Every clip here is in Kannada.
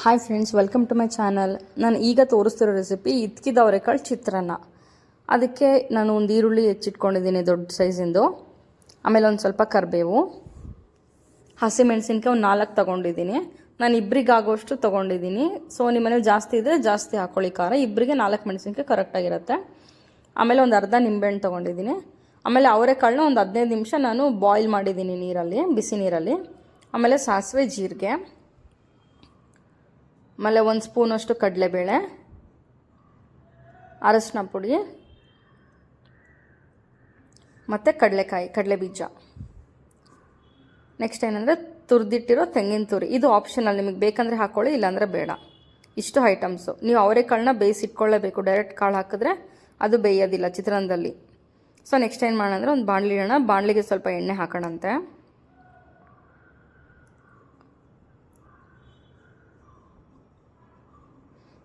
Hi friends welcome to my channel ನಾನು ಈಗ ತೋರಿಸ್ತಿರೋ ರೆಸಿಪಿ ಇದ್ಕಿದ ಅವರೆಕಾಳು ಚಿತ್ರಾನ್ನ. ಅದಕ್ಕೆ ನಾನು ಒಂದು ಈರುಳ್ಳಿ ಹೆಚ್ಚಿಟ್ಕೊಂಡಿದ್ದೀನಿ ದೊಡ್ಡ ಸೈಜಿಂದು ಆಮೇಲೆ ಒಂದು ಸ್ವಲ್ಪ ಕರಿಬೇವು. ಹಸಿಮೆಣಸಿನ್ಕಾಯಿ ಒಂದು ನಾಲ್ಕು ತೊಗೊಂಡಿದ್ದೀನಿ. ನಾನು ಇಬ್ಬರಿಗಾಗೋಷ್ಟು ತೊಗೊಂಡಿದ್ದೀನಿ. ಸೊ ನಿಮ್ಮ ಮನೇಲಿ ಜಾಸ್ತಿ ಇದ್ದರೆ ಜಾಸ್ತಿ ಹಾಕ್ಕೊಳ್ಳಿ ಖಾರ. ಇಬ್ಬರಿಗೆ ನಾಲ್ಕು ಮೆಣಸಿನ್ಕಾಯಿ ಕರೆಕ್ಟಾಗಿರುತ್ತೆ ಆಮೇಲೆ ಒಂದು ಅರ್ಧ ನಿಂಬೆಹಣ್ಣು ತೊಗೊಂಡಿದ್ದೀನಿ. ಆಮೇಲೆ ಅವರೆಕಾಳನ್ನ ಒಂದು ಹದಿನೈದು ನಿಮಿಷ ನಾನು ಬಾಯ್ಲ್ ಮಾಡಿದ್ದೀನಿ ನೀರಲ್ಲಿ, ಬಿಸಿ ನೀರಲ್ಲಿ. ಆಮೇಲೆ ಸಾಸಿವೆ, ಜೀರಿಗೆ. ಆಮೇಲೆ ಒಂದು ಸ್ಪೂನಷ್ಟು ಕಡಲೆಬೇಳೆ, ಅರಶಿನ ಪುಡಿ, ಮತ್ತು ಕಡಲೆಕಾಯಿ, ಕಡಲೆ ಬೀಜ. ನೆಕ್ಸ್ಟ್ ಏನಂದರೆ ತುರಿದಿಟ್ಟಿರೋ ತೆಂಗಿನ ತುರಿ. ಇದು ಆಪ್ಷನಲ್ ನಿಮಗೆ ಬೇಕಂದರೆ ಹಾಕ್ಕೊಳ್ಳಿ ಇಲ್ಲಾಂದರೆ ಬೇಡ. ಇಷ್ಟು ಐಟಮ್ಸು ನೀವು ಅವರೆಕಾಳನ್ನ ಬೇಯಿಸಿಟ್ಕೊಳ್ಳೇಬೇಕು. ಡೈರೆಕ್ಟ್ ಕಾಳು ಹಾಕಿದ್ರೆ ಅದು ಬೇಯೋದಿಲ್ಲ ಚಿತ್ರಾನ್ನದಲ್ಲಿ. ಸೊ ನೆಕ್ಸ್ಟ್ ಏನು ಮಾಡೋಣ ಅಂದರೆ ಒಂದು ಬಾಣಲಿ ಇಡೋಣ ಬಾಣಲಿಗೆ ಸ್ವಲ್ಪ ಎಣ್ಣೆ ಹಾಕೋಣಂತೆ.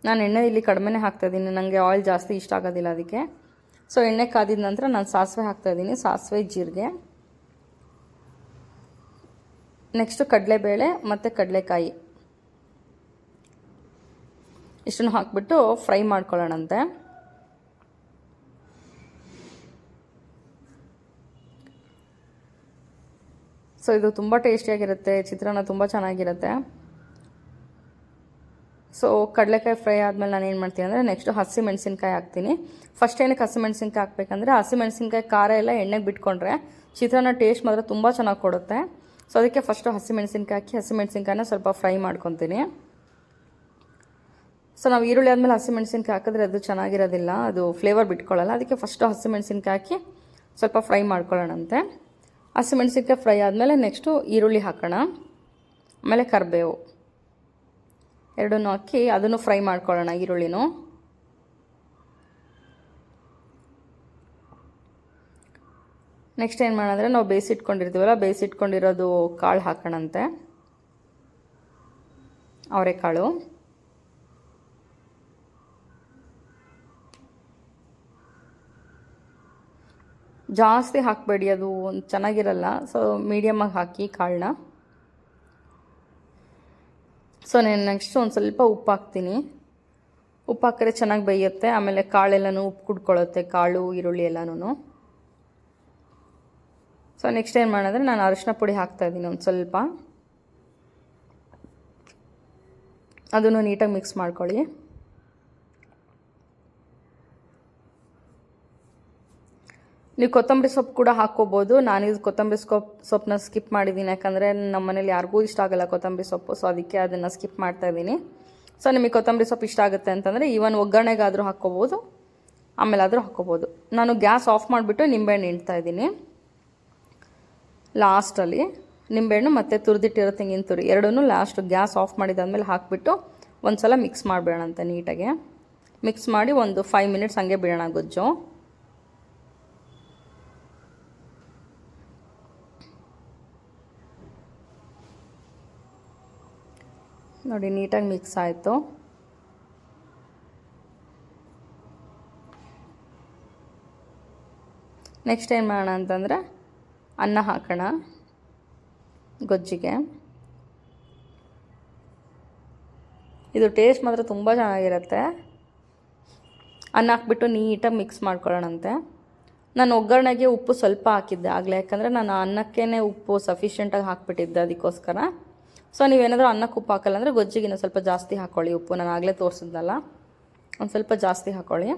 ನಾನು ಎಣ್ಣೆ ಇಲ್ಲಿ ಕಡಿಮೆನೇ ಹಾಕ್ತಾಯಿದ್ದೀನಿ ನನಗೆ ಆಯಿಲ್ ಜಾಸ್ತಿ ಇಷ್ಟ ಆಗೋದಿಲ್ಲ ಅದಕ್ಕೆ. ಸೊ ಎಣ್ಣೆ ಕಾದಿದ ನಂತರ ನಾನು ಸಾಸಿವೆ ಹಾಕ್ತಾಯಿದ್ದೀನಿ ಸಾಸಿವೆ, ಜೀರಿಗೆ. ನೆಕ್ಸ್ಟು ಕಡಲೆಬೇಳೆ ಮತ್ತು ಕಡಲೆಕಾಯಿ. ಇಷ್ಟನ್ನು ಹಾಕ್ಬಿಟ್ಟು ಫ್ರೈ ಮಾಡ್ಕೊಳ್ಳೋಣಂತೆ. ಸೊ ಇದು ತುಂಬ ಟೇಸ್ಟಿಯಾಗಿರುತ್ತೆ. ಚಿತ್ರಾನ್ನ ತುಂಬ ಚೆನ್ನಾಗಿರುತ್ತೆ. ಸೊ ಕಡಲೆಕಾಯಿ ಫ್ರೈ ಆದಮೇಲೆ ನಾನು ಏನು ಮಾಡ್ತೀನಿ ಅಂದರೆ ನೆಕ್ಸ್ಟು ಹಸಿ ಮೆಣಸಿನ್ಕಾಯಿ ಹಾಕ್ತೀನಿ. ಫಸ್ಟ್ ಏನಕ್ಕೆ ಹಸಿ ಮೆಣಸಿನ್ಕಾಯಿ ಹಾಕ್ಬೇಕಂದ್ರೆ ಹಸಿ ಮೆಣಸಿನ್ಕಾಯಿ ಖಾರ ಎಲ್ಲ ಎಣ್ಣೆಗೆ ಬಿಟ್ಕೊಂಡ್ರೆ ಚಿತ್ರಾನ್ನ ಟೇಸ್ಟ್ ಮಾತ್ರ ತುಂಬ ಚೆನ್ನಾಗಿ ಕೊಡುತ್ತೆ. ಸೊ ಅದಕ್ಕೆ ಫಸ್ಟು ಹಸಿ ಮೆಣಸಿನ್ಕಾಯಿ ಹಾಕಿ ಹಸಿ ಮೆಣಸಿನ್ಕಾಯಿನ ಸ್ವಲ್ಪ ಫ್ರೈ ಮಾಡ್ಕೊತೀನಿ. ಸೊ ನಾವು ಈರುಳ್ಳಿ ಆದಮೇಲೆ ಹಸಿ ಮೆಣಸಿನ್ಕಾಯಿ ಹಾಕಿದ್ರೆ ಅದು ಚೆನ್ನಾಗಿರೋದಿಲ್ಲ, ಅದು ಫ್ಲೇವರ್ ಬಿಟ್ಕೊಳ್ಳಲ್ಲ. ಅದಕ್ಕೆ ಫಸ್ಟು ಹಸಿ ಮೆಣಸಿನ್ಕಾಯಿ ಹಾಕಿ ಸ್ವಲ್ಪ ಫ್ರೈ ಮಾಡ್ಕೊಳ್ಳೋಣಂತೆ. ಹಸಿ ಮೆಣಸಿನ್ಕಾಯಿ ಫ್ರೈ ಆದಮೇಲೆ ನೆಕ್ಸ್ಟು ಈರುಳ್ಳಿ ಹಾಕೋಣ. ಆಮೇಲೆ ಕರಿಬೇವು. ಎರಡನ್ನೂ ಹಾಕಿ ಅದನ್ನು ಫ್ರೈ ಮಾಡ್ಕೊಳ್ಳೋಣ ಈರುಳ್ಳಿನೂ. ನೆಕ್ಸ್ಟ್ ಏನು ಮಾಡೋಣ ನಾವು ಬೇಯಿಸಿಟ್ಕೊಂಡಿರ್ತೀವಲ್ಲ ಬೇಯಿಸಿಟ್ಕೊಂಡಿರೋದು ಕಾಳು ಹಾಕೋಣಂತೆ. ಅವರೆಕಾಳು. ಜಾಸ್ತಿ ಹಾಕಬೇಡಿ, ಅದು ಚೆನ್ನಾಗಿರಲ್ಲ. ಸೊ ಮೀಡಿಯಮ್ಮಾಗಿ ಹಾಕಿ ಕಾಳನ್ನ. ಸೊ ನಾನು ನೆಕ್ಸ್ಟ್ ಒಂದು ಸ್ವಲ್ಪ ಉಪ್ಪು ಹಾಕ್ತೀನಿ ಉಪ್ಪು ಹಾಕಿದ್ರೆ ಚೆನ್ನಾಗಿ ಬೇಯುತ್ತೆ. ಆಮೇಲೆ ಕಾಳೆಲ್ಲನೂ ಉಪ್ಪು ಕುಡ್ಕೊಳ್ಳುತ್ತೆ, ಕಾಳು, ಈರುಳ್ಳಿ ಎಲ್ಲನೂ ಸೊ ನೆಕ್ಸ್ಟ್ ಏನು ಮಾಡಿದ್ರೆ ನಾನು ಅರಿಶಿನ ಪುಡಿ ಹಾಕ್ತಾಯಿದ್ದೀನಿ ಒಂದು ಸ್ವಲ್ಪ. ಅದನ್ನು ನೀಟಾಗಿ ಮಿಕ್ಸ್ ಮಾಡ್ಕೊಳ್ಳಿ. ನೀವು ಕೊತ್ತಂಬರಿ ಸೊಪ್ಪು ಕೂಡ ಹಾಕ್ಕೋಬೋದು. ಇದು ಕೊತ್ತಂಬರಿ ಸೊಪ್ಪು ಸೊಪ್ಪನ್ನ ಸ್ಕಿಪ್ ಮಾಡಿದ್ದೀನಿ ಯಾಕಂದರೆ ನಮ್ಮ ಮನೇಲಿ ಯಾರಿಗೂ ಇಷ್ಟ ಆಗಲ್ಲ ಕೊತ್ತಂಬರಿ ಸೊಪ್ಪು ಸೊ ಅದಕ್ಕೆ ಅದನ್ನು ಸ್ಕಿಪ್ ಮಾಡ್ತಾ ಇದ್ದೀನಿ ಸೊ ನಿಮಗೆ ಕೊತ್ತಂಬರಿ ಸೊಪ್ಪು ಇಷ್ಟ ಆಗುತ್ತೆ ಅಂತಂದರೆ ಈವನ್ ಒಗ್ಗರಣೆಗಾದರೂ ಹಾಕ್ಕೋಬೋದು. ಆಮೇಲೆ ಆದರೂ ಹಾಕ್ಕೋಬೋದು. ನಾನು ಗ್ಯಾಸ್ ಆಫ್ ಮಾಡಿಬಿಟ್ಟು ನಿಂಬೆಹಣ್ಣು ಇಡ್ತಾ ಇದ್ದೀನಿ ಲಾಸ್ಟಲ್ಲಿ ನಿಂಬೆಹಣ್ಣು ಮತ್ತು ತುರಿದಿಟ್ಟಿರೋ ತೆಂಗಿನ ತುರಿ ಎರಡೂ ಲಾಸ್ಟ್ ಗ್ಯಾಸ್ ಆಫ್ ಮಾಡಿದಾದ್ಮೇಲೆ ಹಾಕಿಬಿಟ್ಟು ಒಂದು ಸಲ ಮಿಕ್ಸ್ ಮಾಡಿಬಿಡೋಣಂತೆ ನೀಟಾಗಿ. ಮಿಕ್ಸ್ ಮಾಡಿ ಒಂದು ಫೈವ್ ಮಿನಿಟ್ಸ್ ಹಂಗೆ ಬಿಡೋಣ ಗೊಜ್ಜು. ನೋಡಿ, ನೀಟಾಗಿ ಮಿಕ್ಸ್ ಆಯಿತು. ನೆಕ್ಸ್ಟ್ ಏನು ಮಾಡೋಣ ಅಂತಂದರೆ, ಅನ್ನ ಹಾಕೋಣ ಗೊಜ್ಜಿಗೆ. ಇದು ಟೇಸ್ಟ್ ಮಾತ್ರ ತುಂಬ ಚೆನ್ನಾಗಿರುತ್ತೆ. ಅನ್ನ ಹಾಕ್ಬಿಟ್ಟು ನೀಟಾಗಿ ಮಿಕ್ಸ್ ಮಾಡ್ಕೊಳ್ಳೋಣಂತೆ. ನಾನು ಒಗ್ಗರಣೆಗೆ ಉಪ್ಪು ಸ್ವಲ್ಪ ಹಾಕಿದ್ದೆ ಆಗಲೇ, ಯಾಕಂದರೆ ನಾನು ಅನ್ನಕ್ಕೇ ಉಪ್ಪು ಸಫಿಷಿಯೆಂಟಾಗಿ ಹಾಕ್ಬಿಟ್ಟಿದ್ದೆ ಅದಕ್ಕೋಸ್ಕರ. ಸೊ ನೀವೇನಾದರೂ ಅನ್ನಕ್ಕೆ ಉಪ್ಪು ಹಾಕಲ್ಲ ಅಂದರೆ ಗೊಜ್ಜಿಗಿನ ಸ್ವಲ್ಪ ಜಾಸ್ತಿ ಹಾಕ್ಕೊಳ್ಳಿ ಉಪ್ಪು ನಾನು ಆಗಲೇ ತೋರಿಸಿದ್ನಲ್ಲ. ಒಂದು ಸ್ವಲ್ಪ ಜಾಸ್ತಿ ಹಾಕ್ಕೊಳ್ಳಿ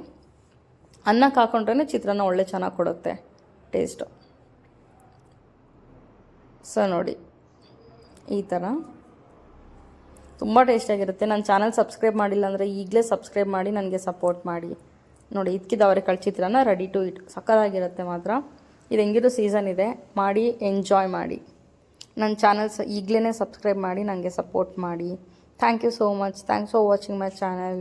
ಅನ್ನಕ್ಕೆ ಹಾಕೊಂಡ್ರೆ ಚಿತ್ರಾನ್ನ ಒಳ್ಳೆ ಚೆನ್ನಾಗಿ ಕೊಡುತ್ತೆ ಟೇಸ್ಟು. ಸೊ ನೋಡಿ. ಈ ಥರ ತುಂಬ ಟೇಸ್ಟಾಗಿರುತ್ತೆ ನನ್ನ ಚಾನಲ್ ಸಬ್ಸ್ಕ್ರೈಬ್ ಮಾಡಿಲ್ಲ ಅಂದರೆ ಈಗಲೇ ಸಬ್ಸ್ಕ್ರೈಬ್ ಮಾಡಿ, ನನಗೆ ಸಪೋರ್ಟ್ ಮಾಡಿ. ನೋಡಿ ಇದಕ್ಕಿದ ಅವರೇ ರೆಡಿ ಟು ಇಟ್ ಸಕ್ಕತ್ತಾಗಿರುತ್ತೆ ಮಾತ್ರ. ಇದು ಹೆಂಗಿರೋ ಸೀಸನ್ ಇದೆ. ಮಾಡಿ ಎಂಜಾಯ್ ಮಾಡಿ. ನನ್ನ ಚಾನಲ್ಸ್ ಈಗಲೇ ಸಬ್ಸ್ಕ್ರೈಬ್ ಮಾಡಿ ನನಗೆ ಸಪೋರ್ಟ್ ಮಾಡಿ. Thank you so much thanks for watching my channel